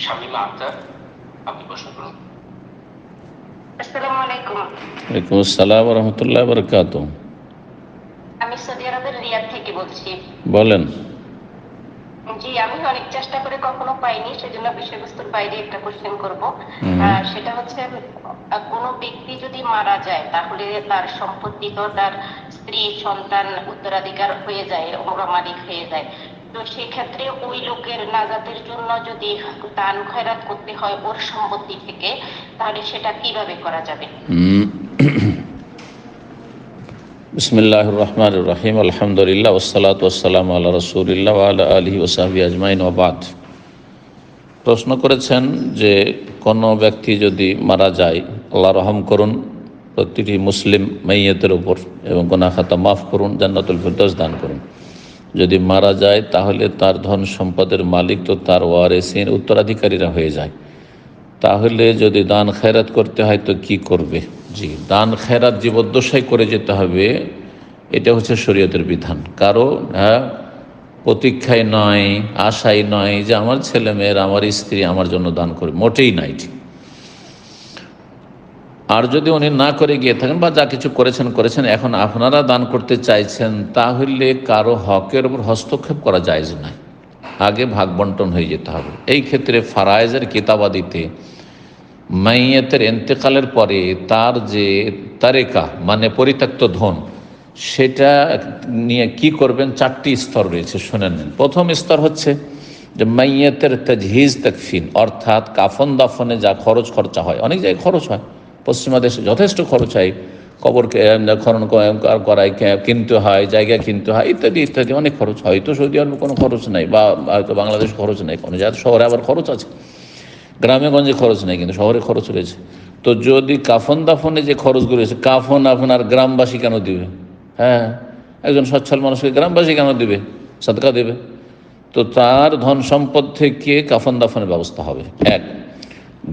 শামিমা আক্তার আপনি প্রশ্ন করুন। আসসালামু আলাইকুম ওয়ালাইকুম আসসালাম রহমতুল্লাহ বরকাত আমি সৌদি আরবের রিয়াদ থেকে বলছি। বলেন। জি আমি অনেক চেষ্টা করে কখনো পাইনি সেজন্য বিষয়বস্তুর বাইরে একটা কোশ্চেন করব। আহ, সেটা হচ্ছে কোনো ব্যক্তি যদি মারা যায় তাহলে তার সম্পত্তি তো তার স্ত্রী সন্তান উত্তরাধিকার হয়ে যায় ওরা মালিক হয়ে যায়। তো সেক্ষেত্রে ওই লোকের নাজাতের জন্য যদি দান খয়রাত করতে হয় ওর সম্পত্তি থেকে, তাহলে সেটা কীভাবে করা যাবে? রহমান রহিম আলহামদুলিল্লাহ ওসালাত ওসালাম আল্লাহ রসুলিল্লাহ আল্লাহ আলহি ওসাহাবি আজমাইন। ওবাদ প্রশ্ন করেছেন যে কোনো ব্যক্তি যদি মারা যায়, আল্লাহ রহম করুন, প্রতিটি মুসলিম মাইয়তের উপর এবং গোনা খাতা মাফ করুন, জান্নাতুল ফিরদৌস দান করুন। যদি মারা যায়, তাহলে তার ধন সম্পদের মালিক তো তার ওয়ারেসিন উত্তরাধিকারীরা হয়ে যায়। তাহলে যদি দান খেরাত করতে হয়, তো কি করবে? জি, দান খেরাত জীবদ্দশায় করে যেতে হবে, এটা হচ্ছে শরীয়তের বিধান। কারও হ্যাঁ প্রতীক্ষায় নয় আশাই নয় যে আমার ছেলে মেয়ের আমার স্ত্রী আমার জন্য দান করে মোটেই নাই, ঠিক। আর যদি উনি না করে গিয়ে থাকেন বা যা কিছু করেছেন করেছেন, এখন আপনারা দান করতে চাইছেন, তাহলে কারও হকের উপর হস্তক্ষেপ করা যায় না আগে ভাগ বন্টন হয়ে যেতে হবে। এই ক্ষেত্রে ফারায়েজের কিতাবাদিতে মাইয়েতের এন্তেকালের পরে তার যে তারেকা মানে পরিত্যক্ত ধন, সেটা নিয়ে কি করবেন? চারটি স্তর রয়েছে, শুনে নিন। প্রথম স্তর হচ্ছে যে মাইয়েতের তাজহিজ, তাকফিন, অর্থাৎ কাফন দাফনে যা খরচ খরচা হয়, অনেক জায়গায় খরচ হয়। পশ্চিমা দেশে যথেষ্ট খরচ হয়। কবরকে খনন করায় কিনতে হয়, জায়গা কিনতে হয়, ইত্যাদি ইত্যাদি অনেক খরচ হয়। হয়তো সৌদি আরবে কোনো খরচ নাই বা হয়তো বাংলাদেশ খরচ নেই। কোনো জায়গায় শহরে আবার খরচ আছে। গ্রামে গঞ্জে খরচ নেই, কিন্তু শহরে খরচ রয়েছে। তো যদি কাফন দাফনে যে খরচগুলো রয়েছে, কাফন আপনার গ্রামবাসী কেন দিবে? হ্যাঁ একজন সচ্ছল মানুষকে গ্রামবাসী কেন দিবে? সদকা দেবে। তো তার ধন সম্পদ থেকে কাফন দাফনের ব্যবস্থা হবে। এক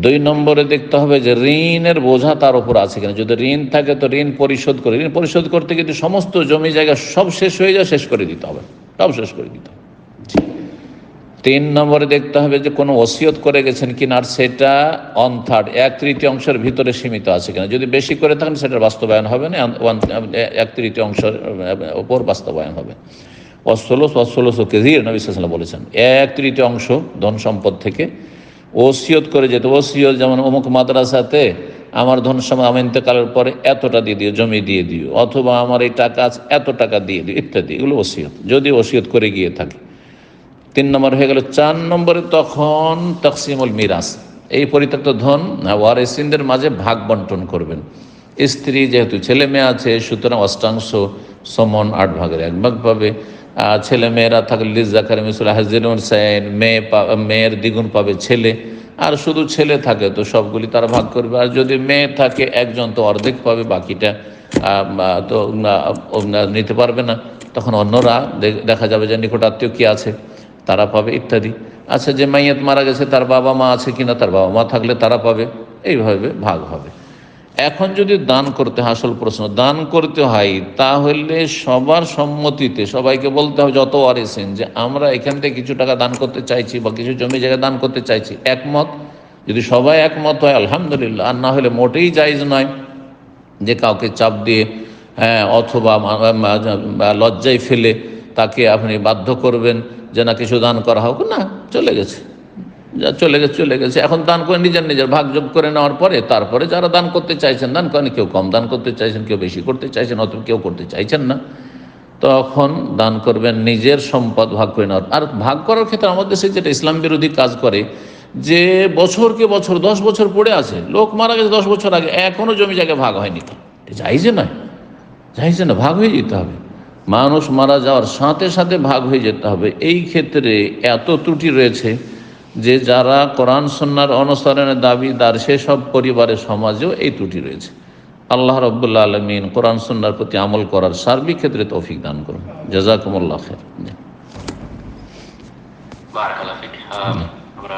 দুই নম্বরে দেখতে হবে যে ঋণের বোঝা তার উপর আছে কিনা। যদি ঋণ থাকে তো ঋণ পরিশোধ করে, ঋণ পরিশোধ করতে কিন্তু সমস্ত জমি জায়গা সব শেষ হয়ে যায়, শেষ করে দিতে হবে। সব শেষ করে দিতে হবে। তিন নম্বরে দেখতে হবে যে কোনো ওসিয়ত করে গেছেন কিনা আর সেটা অন থার্ড এক তৃতীয় অংশের ভিতরে সীমিত আছে কিনা। যদি বেশি করে থাকেন সেটার বাস্তবায়ন হবে না ওয়ান এক তৃতীয়াংশের ওপর বাস্তবায়ন হবে। অসলস অসলস কেজির নবী বলেছেন, এক তৃতীয় অংশ ধন সম্পদ থেকে ওসিয়ত করে যেত। ওসিয়ত যেমন অমুক মাদ্রাসাতে আমার ধন সম্পদ আমি ইন্তেকালের পরে এতটা দিয়ে দিও, জমি দিয়ে দিও, অথবা আমার এই টাকা আছে, এত টাকা দিয়ে দিও, ইত্যাদি। এগুলো ওসিয়ত। যদি ওসিয়ত করে গিয়ে থাকে। তিন নম্বর হয়ে গেল, চার নম্বরে তখন তকসিমুল মিরাস। এই পরিত্যক্ত ধন ওয়ারেসিনদের মাঝে ভাগ বন্টন করবেন। স্ত্রী যেহেতু ছেলে মেয়ে আছে, সুতরাং অষ্টাংশ সমন আট ভাগের এক ভাগ পাবে। ছেলে মেয়েরা থাকলে লিজাকার মিসুল হাজিরুন সাইন, মেয়ে মেয়ের দ্বিগুণ পাবে ছেলে। আর শুধু ছেলে থাকে তো সবগুলি তারা ভাগ করবে। আর যদি মেয়ে থাকে, একজন তো অর্ধেক পাবে, বাকিটা তো নিতে পারবে না। তখন অন্যরা দেখা যাবে যে নিকটাত্মীয় কি আছে, তারা পাবে ইত্যাদি। আচ্ছা যে মাইয়াত মারা গেছে, তার বাবা মা আছে কিনা, তার বাবা মা থাকলে তারা পাবে, এইভাবে ভাগ হবে। এখন যদি দান করতে হয় আসল প্রশ্ন দান করতে হয় তাহলে সবার সম্মতিতে সবাইকে বলতে হবে যত আরেছেন যে আমরা এখান থেকে কিছু টাকা দান করতে চাইছি বা কিছু জমি জায়গা দান করতে চাইছি একমত? যদি সবাই একমত হয় আলহামদুলিল্লাহ আর না হলে মোটেই জায়জ নয় যে কাউকে চাপ দিয়ে হ্যাঁ, অথবা লজ্জায় ফেলে তাকে আপনি বাধ্য করবেন যে না কিছু দান করা হোক না চলে গেছে। যা চলে গেছে চলে গেছে। এখন দান করে নিজের নিজের ভাগ যোগ করে নেওয়ার পরে তারপরে যারা দান করতে চাইছেন, দান করেন, কেউ কম দান করতে চাইছেন, কেউ বেশি করতে চাইছেন, অথবা কেউ করতে চাইছেন না, তখন দান করবেন নিজের সম্পদ ভাগ করে নেওয়ার। আর ভাগ করার ক্ষেত্রে আমাদের দেশে যেটা ইসলাম বিরোধী কাজ করে, যে বছরকে বছর, দশ বছর পড়ে আছে, লোক মারা গেছে দশ বছর আগে এখনও জমি জায়গায় ভাগ হয়নি। যাই যে নয়। চাইছে না ভাগ হয়ে যেতে হবে। মানুষ মারা যাওয়ার সাথে সাথে ভাগ হয়ে যেতে হবে। এই ক্ষেত্রে এত ত্রুটি রয়েছে যে যারা কোরআন সন্ন্যার অনুসরণের দাবিদার সেসব পরিবারের সমাজেও এই ত্রুটি রয়েছে। আল্লাহ রব্বুল্লা আলমিন কোরআন সন্ন্যার প্রতি আমল করার সার্বিক ক্ষেত্রে তৌফিক দান করুন। জাজাকুমুল্লাহ খের আমরা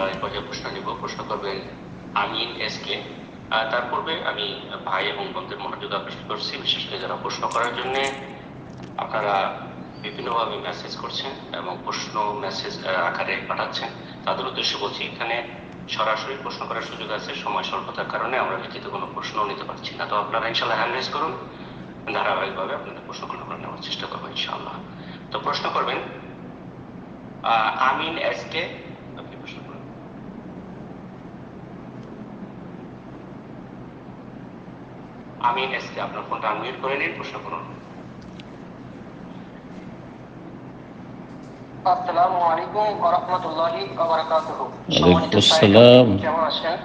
প্রশ্ন করবেন আমিন, এস কে। তার পূর্বে আমি ভাই এবং বোনদের মনোযোগ আকর্ষণ করছি, বিশেষ করে যারা প্রশ্ন করার জন্য। আপনারা বিভিন্নভাবে মেসেজ করছেন এবং প্রশ্ন মেসেজ আকারে পাঠাচ্ছেন। তাদের উদ্দেশ্যে বলছি, এখানে সরাসরি প্রশ্ন করার সুযোগ আছে সময় স্বল্পতার কারণে আমরা লিখিত কোনো প্রশ্ন নিতে পারছি না। তো আপনারা ইনশাল্লাহ হ্যান্ড রেজ করুন। ধারাবাহিকভাবে আপনাদের প্রশ্নগুলো আমরা নেওয়ার চেষ্টা করব ইনশাআল্লাহ। তো প্রশ্ন করবেন আমিন এস কে আপনি প্রশ্ন করুন। আমিন এস কে আপনার ফোনটা আনমিউট করে নিন, প্রশ্ন করুন। আসসালামু আলাইকুম ওয়া রাহমাতুল্লাহি ওয়া বারাকাতুহু। কেমন আছেন?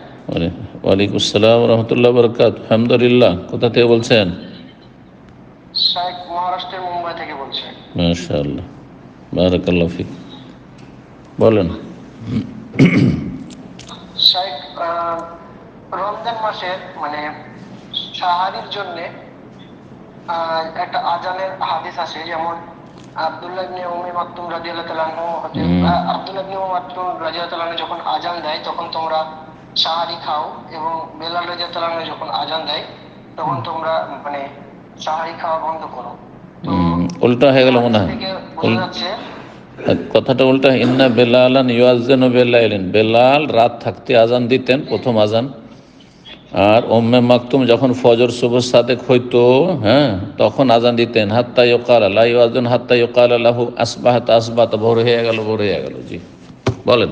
ওয়ালাইকুম আসসালাম রহমতুল্লাহ বরকাত আলহামদুলিল্লাহ কোথা থেকে বলছেন? মহারাষ্ট্রের মুম্বাই থেকে বলছি মাশাআল্লাহ বারাকাল্লাহ ফিক। বলেন। রমজান মাসের মানে সাহারির জন্য একটা আজানের হাদিস আছে যেমন আব্দুল্লাহ ইবনে উম্মে মাকতুম রাদিয়াল্লাহু তাআলা হতে আব্দুল্লাহ ইবনে উম্মে মাকতুম রাদিয়াল্লাহু তাআলা যখন আজান দেয় তখন তোমরা সাহারি খাও এবং বেলাল রাদিয়াল্লাহু তাআলা যখন আজান দেয় তখন তোমরা মানে সাহারি খাওয়া বন্ধ করো। উল্টা হয়ে গেল মনে হয়। বোঝা কথাটা উল্টা ইন্না বেলালান ইউয়াজ্জান বেলাইলেন বেলাল রাত থাকতে আজান দিতেন প্রথম আজান। আর ওম্মে মাকতুম যখন ফজর শুভ সাদেক হইতো হ্যাঁ তখন আজান দিতেন হাত্তা ইকাল আল্লাহ ইউয়াজ্জান হাত্তা ইকাল আল্লাহু আসবাহাত আসবাত ভোর হয়ে গেল ভোর হয়ে গেল জি। বলেন।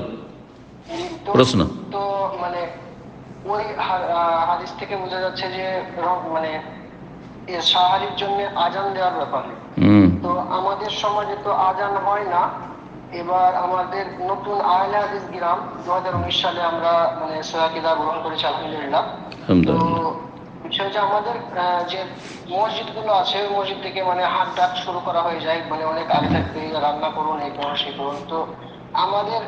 প্রশ্ন। তো মানে ওই হাদিস থেকে বোঝা যাচ্ছে যে মানে সাহারির জন্য আজান দেওয়ার ব্যাপারে। হুম। তো আমাদের সমাজে তো আজান হয় না। এবার আমাদের নতুন আহলে হাদিস গ্রাম দু হাজার উনিশ সালে আমরা মানে সোয়াকিদা গ্রহণ করেছি আলহামদুলিল্লাহ। তো বিষয় যে আমাদের যে মসজিদগুলো আছে ওই মসজিদ থেকে মানে হাত ডাক শুরু করা হয়ে যায় মানে অনেক আগে থাকতে রান্না করুন এই করুন সেই করুন। তো আমাদের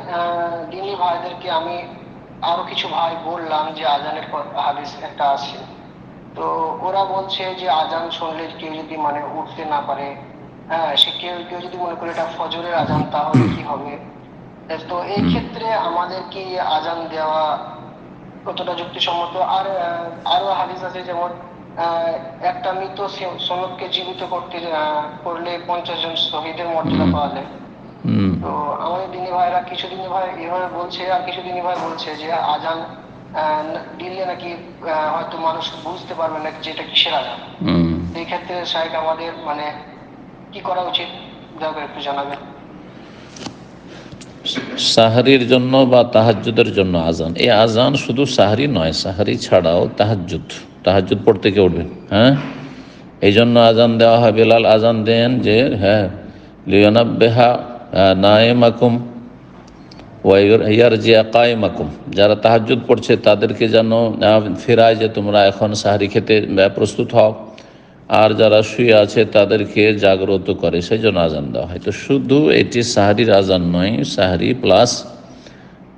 দিনী ভাইদেরকে আমি আরও কিছু ভাই বললাম যে আজানের হাদিস একটা আছে। তো ওরা বলছে যে আজান শুনলে কেউ যদি মানে উঠতে না পারে হ্যাঁ সে কেউ কেউ যদি মনে করে এটা ফজরের আজান তাহলে কি হবে? তো এই ক্ষেত্রে আমাদের কি আজান দেওয়া কতটা যুক্তিসম্মত? আর আরও হাদিস আছে যেমন একটা মৃত সনদকে জীবিত করতে করলে পঞ্চাশ জন শহীদের মর্যাদা পাওয়া যায়। তো আমাদের দিনী ভাইরা কিছু দিনী ভাই এভাবে বলছে আর কিছু দিনী ভাই বলছে যে আজান দিলে নাকি হয়তো মানুষ বুঝতে পারবে না যে এটা কিসের আজান। হুম। এই ক্ষেত্রে শাহেক আমাদের মানে কি করা উচিত? একটু সাহারির জন্য বা তাহাজ্জুদের জন্য আজান। এই আজান শুধু সাহারি নয়, সাহারি ছাড়াও তাহাজ্জুদ। তাহাজ্জুদ পড়তে কে উঠবেন হ্যাঁ? এই জন্য আজান দেওয়া হয়। বেলাল আজান দেন যে হ্যাঁ লিওনাবেহা নায়েমাকুম ওয়াইয়ার জিয়া কায়েমাকুম। যারা তাহাজ্জুদ পড়ছে তাদেরকে যেন ফেরায় যে তোমরা এখন সাহারি খেতে প্রস্তুত হও। আর যারা শুয়ে আছে তাদেরকে জাগ্রত করে সেই জন্য আজান দেওয়া হয়। তো শুধু এটি সাহারির আজান নয়, সাহারি প্লাস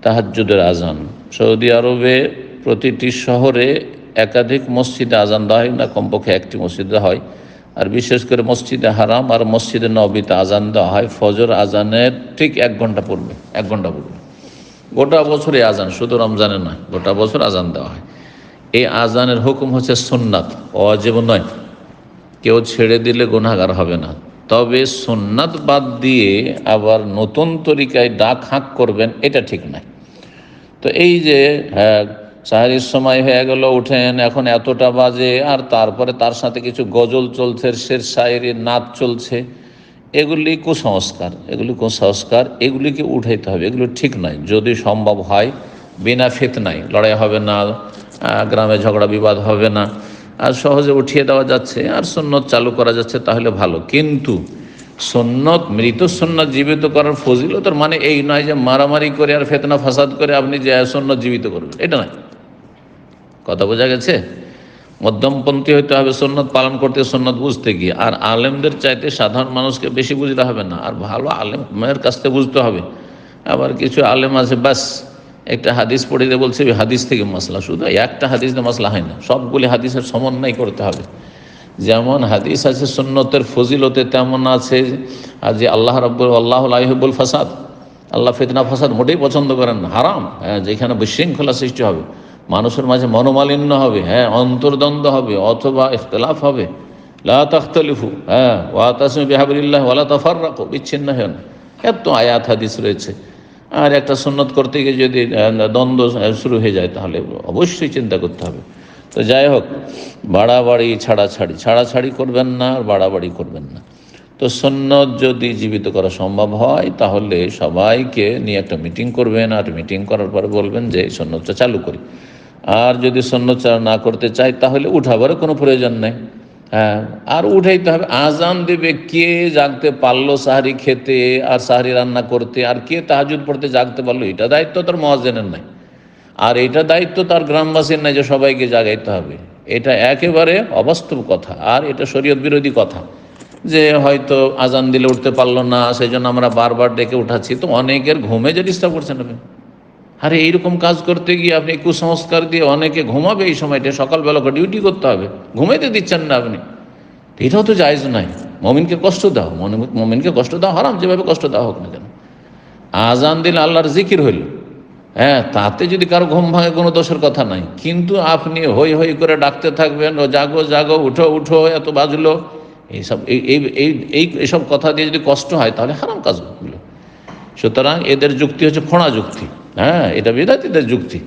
তাহাজ্জুদের আজান। সৌদি আরবে প্রতিটি শহরে একাধিক মসজিদে আজান দেওয়া হয় না, কমপক্ষে একটি মসজিদে হয়। আর বিশেষ করে মসজিদে হারাম আর মসজিদে নবীতে আজান দেওয়া হয়। ফজর আজানের ঠিক এক ঘণ্টা পূর্বে, এক ঘণ্টা পূর্বে। গোটা বছরে আজান, শুধু রমজানে নয়, গোটা বছর আজান দেওয়া হয়। এই আজানের হুকুম হচ্ছে সুন্নাত, অজীব নয়। কেউ ছেড়ে দিলে গুনাহগার হবে না। তবে সুন্নাত বাদ দিয়ে আবার নতুন তরিকায় ডাক হাঁক করবেন, এটা ঠিক নাই তো এই যে হ্যাঁ সাহারির সময় হয়ে গেল, উঠেন, এখন এতটা বাজে, আর তারপরে তার সাথে কিছু গজল চলছে, শের শায়েরি নাচ চলছে, এগুলি কুসংস্কার এগুলি কুসংস্কার, এগুলিকে উঠাইতে হবে, এগুলো ঠিক নয়। যদি সম্ভব হয়, বিনা ফিতনায়, লড়াই হবে না গ্রামে ঝগড়া বিবাদ হবে না আর সহজে উঠিয়ে দেওয়া যাচ্ছে, আর সুন্নত চালু করা যাচ্ছে তাহলে ভালো। কিন্তু সন্ন্যত মৃত সন্ন্যত জীবিত করার ফজিলতর মানে এই নয় যে মারামারি করে আর ফেতনা ফাসাদ করে আপনি যে সন্ন্যত জীবিত করবেন, এটা নয়। কথা বোঝা গেছে? মধ্যমপন্থী হইতে হবে সন্ন্যত পালন করতে সন্ন্যত বুঝতে গিয়ে। আর আলেমদের চাইতে সাধারণ মানুষকে বেশি বুঝতে হবে না। আর ভালো আলেমের কাছ থেকে বুঝতে হবে। আবার কিছু আলেম আছে ব্যাস একটা হাদিস পড়ে দিয়ে বলছে হাদিস থেকে মশলা শুধু একটা হাদিস দিয়ে মশলা হয় না। সবগুলি হাদিসের সমন্বয় করতে হবে। যেমন হাদিস আছে, সুন্নতের ফজিলতে তেমন আছে, আর যে আল্লাহ রব্বুল, আল্লাহ আলহিবুল ফাসাদ, আল্লাহ ফিতনা ফাসাদ মোটেই পছন্দ করেন না। হারাম। হ্যাঁ যেখানে বিশৃঙ্খলা সৃষ্টি হবে, মানুষের মাঝে মনোমালিন্য হবে হ্যাঁ অন্তর্দ্বন্দ্ব হবে, অথবা ইখতলাফ হবে। লা তখতলিফু হ্যাঁ ওয়া তাসমি বিহাবিল্লাহ ওয়ালা তফার রাখো বিচ্ছিন্ন হেন এত আয়াত হাদিস রয়েছে। আর একটা সুন্নত করতে গিয়ে যদি দ্বন্দ্ব শুরু হয়ে যায়, তাহলে অবশ্যই চিন্তা করতে হবে। তো যাই হোক, বাড়াবাড়ি, ছাড়াছাড়ি। ছাড়াছাড়ি করবেন না আর বাড়াবাড়ি করবেন না। তো সন্ন্যত যদি জীবিত করা সম্ভব হয়, তাহলে সবাইকে নিয়ে একটা মিটিং করবেন আর মিটিং করার পরে বলবেন যে, এই সন্ন্যতটা চালু করি। আর যদি সন্ন্যত চালু না করতে চাই, তাহলে উঠাবারও কোনো প্রয়োজন নেই। হ্যাঁ আর উঠাইতে হবে। আজান দেবে কে জাগতে পারল সাহারি খেতে আর সাহারি রান্না করতে আর কে তাহাজুদ পড়তে জাগতে পারল? এটা দায়িত্ব তার মহাজেনের নাই। আর এটা দায়িত্ব তার গ্রামবাসীর নাই যে সবাইকে জাগাইতে হবে। এটা একেবারে অবাস্তব কথা। আর এটা শরীয়ত বিরোধী কথা যে হয়তো আজান দিলে উঠতে পারল না সেই জন্য আমরা বারবার ডেকে উঠাচ্ছি। তো অনেকের ঘুমে যে ডিস্টার্ব করছেন আপনি। আরে এইরকম কাজ করতে গিয়ে আপনি কুসংস্কার দিয়ে অনেকে ঘুমাবে এই সময়টা, সকালবেলা ডিউটি করতে হবে। ঘুমাইতে দিচ্ছেন না আপনি। এটাও তো জায়জ নাই। মমিনকে কষ্ট দাও। মনে- মমিনকে কষ্ট দাও, হারাম, যেভাবে কষ্ট দেওয়া হোক না কেন। আজান দিলে আল্লাহর জিকির হইল। হ্যাঁ তাতে যদি কারও ঘুম ভাঙে কোনো দোষের কথা নাই। কিন্তু আপনি হই হই করে ডাকতে থাকবেন, ও জাগো জাগো, উঠো উঠো, এত বাজলো। এইসব এই এই এই এই এইসব কথা দিয়ে যদি কষ্ট হয়, তাহলে হারাম কাজগুলো। সুতরাং এদের যুক্তি হচ্ছে ফোঁড়া যুক্তি। হ্যাঁ এটা বিদাতিদের যুক্তি।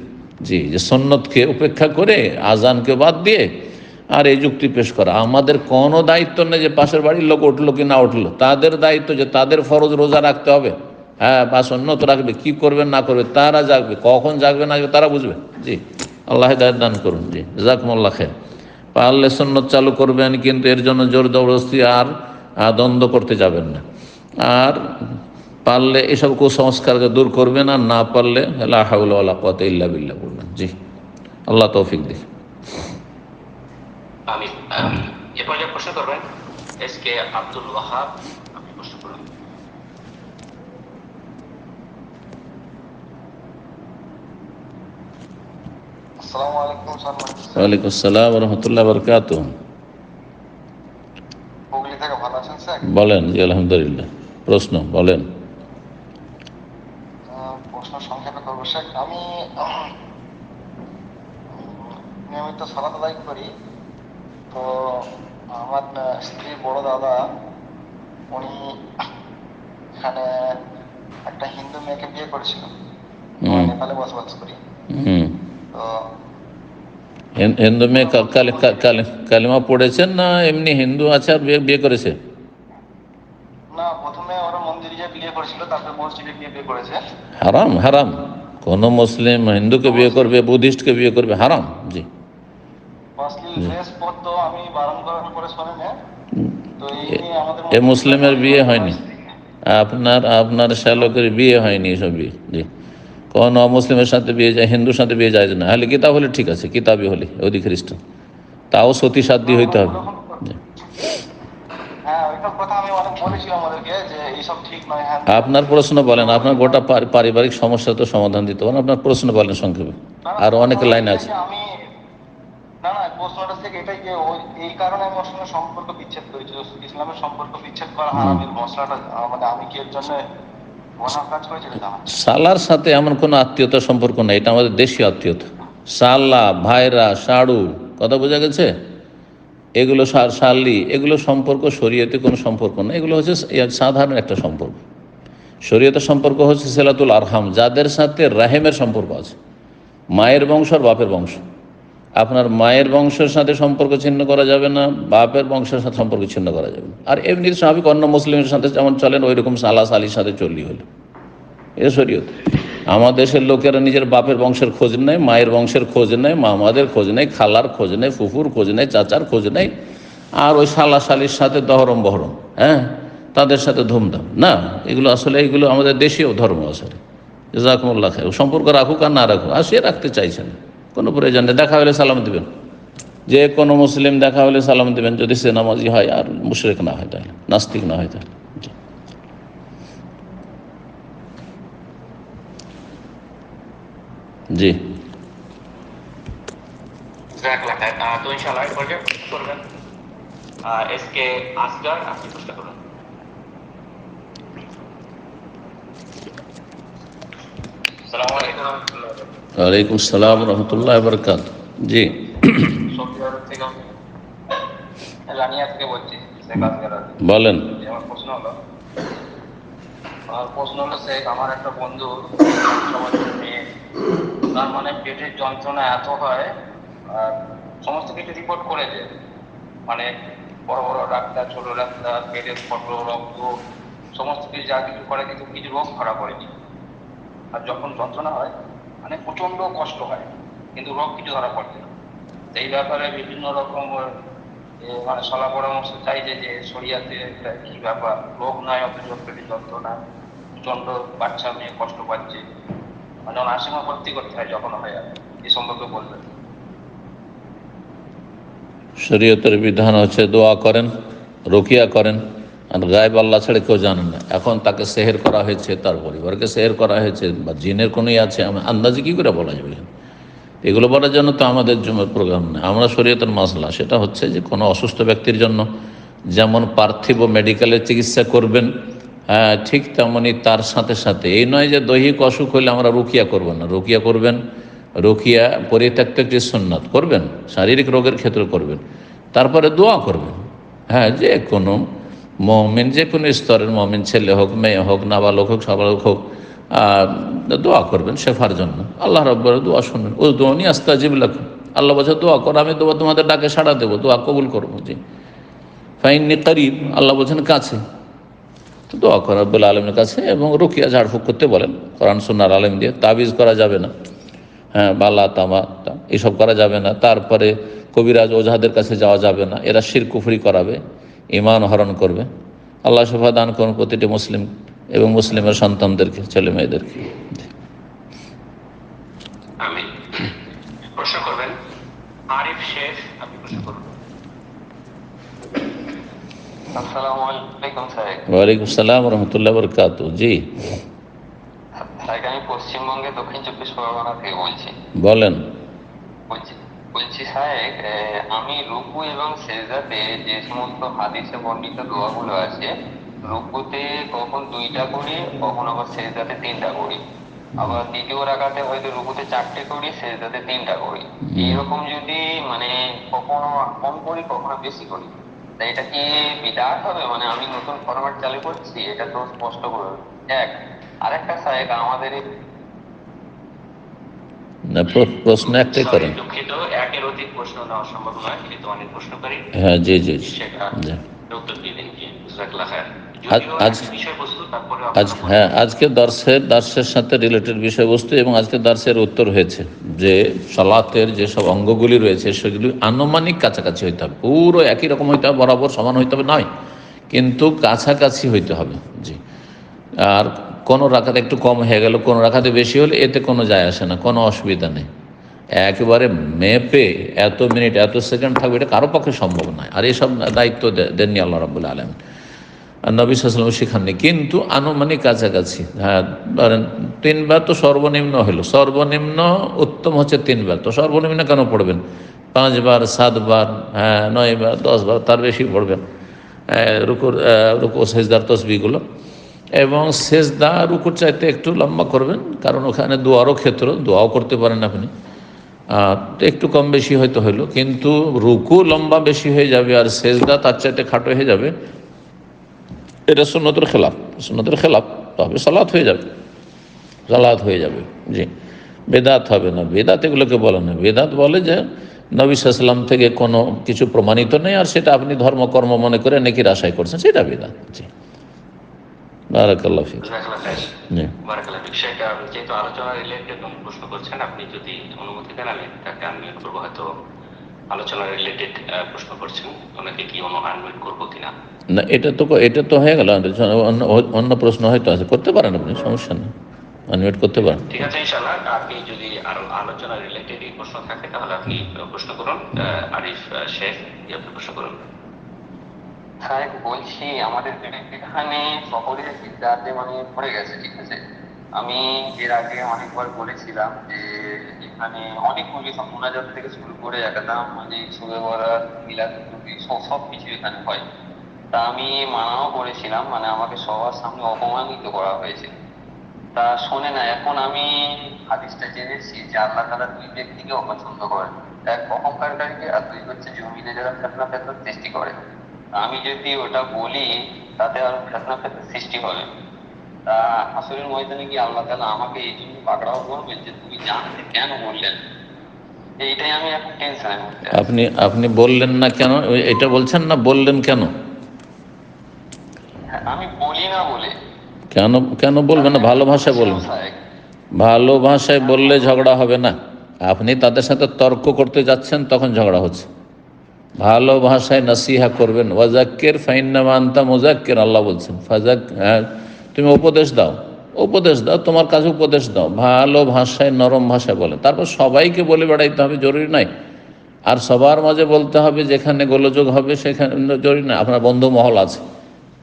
জি, যে সন্ন্যতকে উপেক্ষা করে আজানকে বাদ দিয়ে, আর এই যুক্তি পেশ করা। আমাদের কোনো দায়িত্ব নেই যে পাশের বাড়ির লোক উঠল কি না উঠল। তাদের দায়িত্ব যে তাদের ফরজ রোজা রাখতে হবে। হ্যাঁ বা সন্ন্যত রাখবে, কি করবে না করবে, তারা জাগবে, কখন জাগবে না তারা বুঝবে। জি, আল্লাহ দায় দান করুন। জি, জাকমুল্লাহ খের পারলে সন্ন্যত চালু করবেন, কিন্তু এর জন্য জোর জবরদস্তি আর দ্বন্দ্ব করতে যাবেন না। আর পারলে এসব কুসংস্কারকে দূর করবেন আর না পারলে লা হাওলা ইল্লা বিল্লাহ বলবেন। জি আল্লাহ তৌফিক দিন আমি এ পর্যায়ে প্রশ্ন করবেন এস কে আব্দুল ওয়াহাব আপনি প্রশ্ন করুন। আসসালামু আলাইকুম স্যার। ওয়ালাইকুম আসসালাম রহমতুল্লাহ বরকাত হুগলি থেকে ভালো আছেন স্যার? বলেন জি আলহামদুলিল্লাহ। প্রশ্ন বলেন আহ, প্রশ্ন সংক্ষেপে করব শেখ আমি উম, নিয়মিত সালাদ আদায় করি তো আমার আহ, স্ত্রীর বড় দাদা উনি এখানে একটা হিন্দু মেয়েকে বিয়ে করেছিল আমরা হুম। নেপালে বসবাস করি হুম তো হিন- হিন্দু মেয়ে কালেমা পড়েছেন না এমনি হিন্দু আছে আর বিয়ে বিয়ে করেছে? হারাম হারাম। কোন মুসলিম হিন্দুকে বিয়ে করবে বুদ্ধিস্টকে বিয়ে করবে হারাম জি। এ মুসলিমের বিয়ে হয়নি। আপনার আপনার শ্যালকের বিয়ে হয়নি এসব বিয়ে জি। কোন অমুসলিমের সাথে বিয়ে যায় হিন্দুর সাথে বিয়ে যায় না। হলে কিতাব হলে ঠিক আছে কিতাবই হলে ওদি খ্রিস্টান। তাও সতী সাধ্যি হইতে হবে। হ্যাঁ হ্যাঁ। আপনার প্রশ্ন বলেন আপনার গোটা পারিবারিক সমস্যা তো সমাধান দিতে পারেন আপনার প্রশ্ন বলেন সংক্ষেপে। আর অনেক লাইন আছে। না না প্রশ্নটা থেকে এটাই যে এই কারণে আমি ওর সঙ্গে সম্পর্ক বিচ্ছেদ করেছি। ইসলামের সম্পর্ক বিচ্ছেদ করা হারামের মশলাটা মানে আমি কি এর জন্য সালার সাথে এমন কোনো আত্মীয়তার সম্পর্ক নেই, এটা আমাদের দেশীয় আত্মীয়তা। সাল্লা ভাইরা, সাড়ু, কথা বোঝা গেছে? এগুলো সা- শালি এগুলো সম্পর্ক, শরীয়তে কোনো সম্পর্ক না এগুলো হচ্ছে সাধারণ একটা সম্পর্ক। শরীয়তের সম্পর্ক হচ্ছে সেলাতুল আরহাম, যাদের সাথে রাহেমের সম্পর্ক আছে, মায়ের বংশ আর বাপের বংশ। আপনার মায়ের বংশের সাথে সম্পর্ক ছিন্ন করা যাবে না, বাপের বংশের সাথে সম্পর্ক ছিন্ন করা যাবে না। আর এমনি স্বাভাবিক অন্য মুসলিমের সাথে যেমন চলেন ওই রকম সালা সালির সাথে চলি হলো। এটা শরীয়ত। আমার দেশের লোকেরা নিজের বাপের বংশের খোঁজ নেয়, মায়ের বংশের খোঁজ নেয়, মামাদের খোঁজ নেয়, খালার খোঁজ নেয়, ফুফুর খোঁজ নেয়, চাচার খোঁজ নেয়। আর ওই সালা সালির সাথে দহরম বহরম হ্যাঁ? তাদের সাথে ধুমধাম। না, এগুলো আসলে এগুলো আমাদের দেশীয় ধর্ম আসলে জাকমুল্লাহ সম্পর্ক রাখুক আর না রাখুক, আর সে রাখতে চাইছেন কোনো প্রয়োজন নেই। দেখা হলে সালাম দিবেন। যে কোনো মুসলিম দেখা হলে সালাম দিবেন। যদি সে নামাজি হয় আর মুশরেক না হয় তাহলে, নাস্তিক না হয় তাহলে। জি। তো এস কে আসগার, আপনি প্রশ্ন করুন আসসালামু আলাইকুম রহমতুল্লাহ ওয়ালাইকুম সালাম রহমতুল্লাহ বরকাত। জি। বলেন। আমার প্রশ্ন হলো আর প্রশ্ন হলো আমার একটা বন্ধু মেয়ে তার মানে পেটের যন্ত্রণা এত হয় আর সমস্ত কিছু রিপোর্ট করে দেয় মানে বড় বড় ডাক্তার ছোট ডাক্তার পেটের ফটো রক্ত সমস্ত কিছু যা কিছু করে কিন্তু কিছু রোগ ধরা পড়েনি। আর যখন যন্ত্রণা হয় মানে প্রচণ্ড কষ্ট হয়, কিন্তু রোগ কিছু ধরা পড়ছে না। এই ব্যাপারে বিভিন্ন রকম মানে সলা পরামর্শ চাইছে যে শরিয়াতে এটা কি ব্যাপার রোগ নয় অথচ পেটে যন্ত্রণা প্রচণ্ড বাচ্চা মেয়ে কষ্ট পাচ্ছে। মানে নার্সিংহোমে ভর্তি করতে হয়, যখন হয় আর। এই সম্পর্কে বলবেন। শরীয়তের বিধান হচ্ছে দোয়া করেন, রকিয়া করেন। গায়েব আল্লাহ ছেড়ে কেউ জানে না। এখন তাকে সেহের করা হয়েছে তার পরিবারকে সেহের করা হয়েছে বা জিনের কোনোই আছে আমি আন্দাজে কী করে বলা যাবে? এগুলো বলার জন্য তো আমাদের জন্য প্রোগ্রাম নেই। আমরা শরীয়তের মাসলা সেটা হচ্ছে যে কোনো অসুস্থ ব্যক্তির জন্য যেমন পার্থিব মেডিকেলের চিকিৎসা করবেন হ্যাঁ, ঠিক তেমনই তার সাথে সাথে। এই নয় যে দৈহিক অসুখ হলে আমরা রুকিয়া করব না। রুকিয়া করবেন রুকিয়া পরিত্যক্ত একটি সুন্নাত করবেন শারীরিক রোগের ক্ষেত্রে করবেন তারপরে দোয়া করবেন হ্যাঁ যে কোনো মমিন যে কোনো স্তরের মমিন, ছেলে হোক, মেয়ে হোক, নাবালক হোক, সাবালক হোক দোয়া করবেন শেফার জন্য। আল্লাহ রব্বর দোয়া শুনবেন ও দোয়ানি আস্তাজিব লাখুন আল্লাহ বলছে, দোয়া করো, আমি দোয়া তোমাদের ডাকে সাড়া দেবো, দোয়া কবুল করব জি। ফাইননি করিব। আল্লাহ বলছেন, কাছে। তো দোয়া করা বলে আলমের কাছে এবং রুকিয়া ঝাড়ফুঁক করতে বলেন। কোরআন, সুন্নার আলেম দিয়ে তাবিজ করা যাবে না। হ্যাঁ বালা, তামা এসব করা যাবে না। তারপরে কবিরাজ ওঝাদের কাছে যাওয়া যাবে না। এরা শির কুফরি করাবে। ইমান হরণ করবে। আল্লাহ সফা দান করুন প্রতিটি মুসলিম এবং মুসলিমের সন্তানদেরকে ছেলে মেয়েদেরকে। আমি প্রশ্ন করবেন? আরিফ শেখ আপনি প্রশ্ন করুন। আসসালামু আলাইকুম স্যার। ওয়ালাইকুম সালাম রহমতুল্লাহ বরকাত। জি। আমি পশ্চিমবঙ্গে দক্ষিণ চব্বিশ পরগনা থেকে বলছি। বলেন। বলছি বলছি সাহেব আমি রুকু এবং সেজাতে যে সমস্ত হাদিসে বর্ণিত দোয়াগুলো আছে রুকুতে কখন দুইটা করি, কখন আবার সেজাতে তিনটা করি। আবার দ্বিতীয় রাখাতে হয়তো রুকুতে চারটে করি সেজাতে তিনটা করি। এইরকম যদি মানে কখনো কম করি, কখনো বেশি করি। তা এটা কি বিদাত হবে? মানে আমি নতুন ফরম্যাট চালু করছি, এটা তো স্পষ্ট করে এক আরেকটা সাহেব, আমাদের না প্রশ্ন একটাই করেন। দুঃখিত একের অধিক প্রশ্ন নেওয়া সম্ভব নয় কিন্তু অনেক প্রশ্ন করি। হ্যাঁ জি জি উত্তর কি? আজ- আজ- হ্যাঁ আজকে দর্শের দার্সের সাথে রিলেটেড বিষয়বস্তু এবং আজকে দার্সের উত্তর হয়েছে যে সালাতের যেসব অঙ্গগুলি রয়েছে সেগুলি আনুমানিক কাছাকাছি হইতে হবে। পুরো একই রকম হইতে হবে বরাবর সমান হইতে হবে নয় কিন্তু কাছাকাছি হইতে হবে। জি। আর কোনো রাখাতে একটু কম হয়ে গেল, কোনো রাখাতে বেশি হলে এতে কোনো যায় আসে না, কোনো অসুবিধা নেই। একেবারে মেপে এত মিনিট, এত সেকেন্ড থাকবে, এটা কারও পক্ষে সম্ভব নয়। আর এইসব দায়িত্ব দেননি আল্লাহ রাবুল আলম আর নবী সাল্লাম শেখাননি, কিন্তু আনুমানিক কাছাকাছি হ্যাঁ তিনবার তো সর্বনিম্ন হলো, সর্বনিম্ন উত্তম হচ্ছে তিনবার, তো সর্বনিম্ন কেন পড়বেন? পাঁচবার, সাতবার হ্যাঁ নয়বার, দশবার, তার বেশি পড়বেন। রুকুর রুকু সেজদার তসবিগুলো এবং সেজদা রুকুর চাইতে একটু লম্বা করবেন, কারণ ওখানে দোয়ারও ক্ষেত্র, দোয়াও করতে পারেন আপনি। একটু কম বেশি হয়তো হইল, কিন্তু রুকু লম্বা বেশি হয়ে যাবে আর সেজদা তার চাইতে খাটো হয়ে যাবে, এটা সুন্নতের খেলাফ। সুন্নতের খেলাফ তবে সালাত হয়ে যাবে। সালাত হয়ে যাবে, জি। বেদাত হবে না। বেদাত এগুলোকে বলে না। বেদাত বলে যে নবী সাল্লাম থেকে কোনো কিছু প্রমাণিত নেই, আর সেটা আপনি ধর্মকর্ম মনে করে নেকির আশায় করছেন, সেটা বেদাত, জি। বারাকাল্লাহ ফিক। জি। বারাকাল্লাহ ফিক। সেটা যেহেতু আলোচনা রিলেটেড প্রশ্ন করছেন আপনি যদি অনুমতি দেন আমি তাকে আনমিউট করব। হয়তো আলোচনা রিলেটেড প্রশ্ন করছেন। ওনাকে কি অনু আনমিউট করব কিনা? না এটা তো এটা তো হয়ে গেল। অন্য অন্য প্রশ্ন হয়তো আছে। করতে পারেন আপনি সমস্যা নেই। আনমিউট করতে পারেন। ঠিক আছে ইনশাল্লাহ আপনি যদি আরও আলোচনা রিলেটেড প্রশ্ন থাকে তাহলে আপনি প্রশ্ন করুন। আরিফ শেখ আপনি প্রশ্ন করুন। সাহেব বলছি, আমাদের এখানে শহরে বিদ্যার্থে মানে পড়ে গেছে, ঠিক আছে? আমি এর আগে অনেকবার বলেছিলাম যে এখানে অনেকগুলি সব মোনাজাত থেকে শুরু করে একদম মানে সুরে বলা মিলাদ সব সব কিছু এখানে হয়। তা আমি মানাও করেছিলাম মানে আমাকে সবার সামনে অপমানিত করা হয়েছে। তা শোনে না, এখন আমি হাদিসটা জেনেছি যে আল্লাহ তালা দুই ব্যক্তিকে অপছন্দ করেন। এক অহংকারকারীকে আর দুই হচ্ছে জমিনে যারা ফেতনা ফেতনা সৃষ্টি করে। আমি যদি ওটা বলি তাতে আর ফেতনা ফেতনা সৃষ্টি হবে। তা আসরের ময়দানে গিয়ে আল্লাহ তালা আমাকে এই জন্য পাকড়াও করবেন যে তুমি জানতে কেন বললেন এইটাই আমি এখন টেনশনে আপনি আপনি বললেন না কেন? এটা বলছেন না বললেন কেন? হ্যাঁ, আমি বলি না বলে। কেন কেন বলবেন না? ভালো ভাষায় বলবেন ভালো ভাষায় বললে ঝগড়া হবে না। আপনি তাদের সাথে তর্ক করতে যাচ্ছেন তখন ঝগড়া হচ্ছে। ভালো ভাষায় নাসিহা করবেন। ওয়াজাক্কের ফাইন্নামান্তা মোজাক্কের আল্লাহ বলছেন ফাজাক হ্যাঁ, তুমি উপদেশ দাও। উপদেশ দাও তোমার কাছে উপদেশ দাও। ভালো ভাষায় নরম ভাষায় বলে তারপর সবাইকে বলে বেড়াইতে হবে জরুরি নাই। আর সবার মাঝে বলতে হবে যেখানে গোলযোগ হবে সেখানে জরুরি না আপনার বন্ধু মহল আছে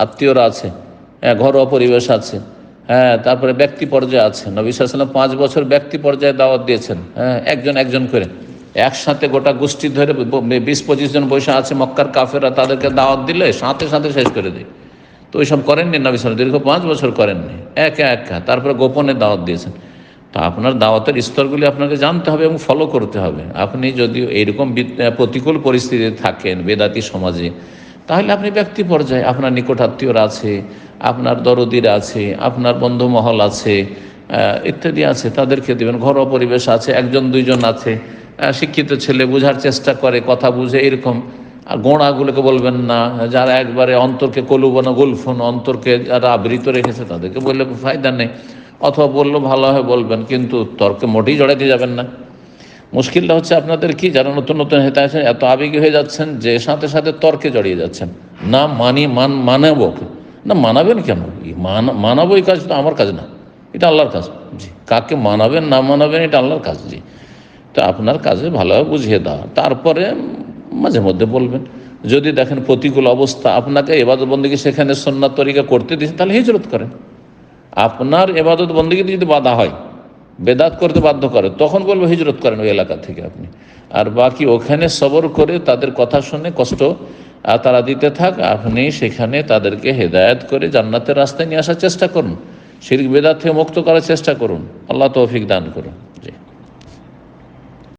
আত্মীয়রা আছে হ্যাঁ ঘরোয়া পরিবেশ আছে হ্যাঁ তারপরে ব্যক্তি পর্যায়ে আছে। নবী পাঁচ বছর ব্যক্তি পর্যায়ে দাওয়াত দিয়েছেন হ্যাঁ একজন একজন করে। একসাথে গোটা গোষ্ঠী ধরে বিশ পঁচিশ জন বসে আছে, মক্কার কাফেরা তাদেরকে দাওয়াত দিলে সাথে সাথে শেষ করে দেয়। তো ওইসব করেননি নবী সাল্লাম দীর্ঘ পাঁচ বছর করেননি। একা একা তারপরে গোপনে দাওয়াত দিয়েছেন। তা আপনার দাওয়াতের স্তরগুলি আপনাকে জানতে হবে এবং ফলো করতে হবে। আপনি যদি এইরকম প্রতিকূল পরিস্থিতিতে থাকেন, বেদাতি সমাজে, তাহলে আপনি ব্যক্তি পর্যায়ে আপনার নিকট আত্মীয়রা আছে, আপনার দরদিরা আছে, আপনার বন্ধু মহল আছে ইত্যাদি আছে, তাদেরকে দেবেন। ঘরোয়া পরিবেশ আছে, একজন, দুইজন আছে। শিক্ষিত ছেলে বোঝার চেষ্টা করে, কথা বুঝে, এরকম। আর গোড়াগুলোকে বলবেন না, যারা একবারে অন্তরকে কলুবনা, গুলফুন, অন্তরকে যারা আবৃত রেখেছে, তাদেরকে বললে ফায়দা নেই। অথবা বলল, ভালো হয় বলবেন, কিন্তু তর্কে মোটেই জড়াইতে যাবেন না। মুশকিলটা হচ্ছে আপনাদের কি, যারা নতুন নতুন হেতে আছেন, এত আবেগী হয়ে যাচ্ছেন, যে সাথে সাথে তর্কে জড়িয়ে যাচ্ছেন। না মানি, মান, মানাবো না মানাবেন কেন? মান- মানাবো এই কাজ তো আমার কাজ না, এটা আল্লাহর কাজ। জি, কাকে মানাবেন, না মানাবেন, এটা আল্লাহর কাজ, জি। তো আপনার কাজে ভালোভাবে বুঝিয়ে দেওয়া তারপরে মাঝে মধ্যে বলবেন। যদি দেখেন প্রতিকূল অবস্থা, আপনাকে এবাদত বন্দীকে সেখানে সন্ন্যাত তরিকা করতে দিচ্ছে তাহলে হিজরত করেন। আপনার এবাদত বন্দীকে যদি বাধা হয়, বেদাত করতে বাধ্য করে, তখন বলব হিজরত করেন ওই এলাকা থেকে আপনি। আর বাকি ওখানে সবর করে তাদের কথা শুনে কষ্ট তারা দিতে থাক, আপনি সেখানে তাদেরকে হেদায়েত করে জান্নাতের রাস্তায় নিয়ে আসার চেষ্টা করুন। শিরিক বেদাত থেকে মুক্ত করার চেষ্টা করুন। আল্লাহ তৌফিক দান করুন।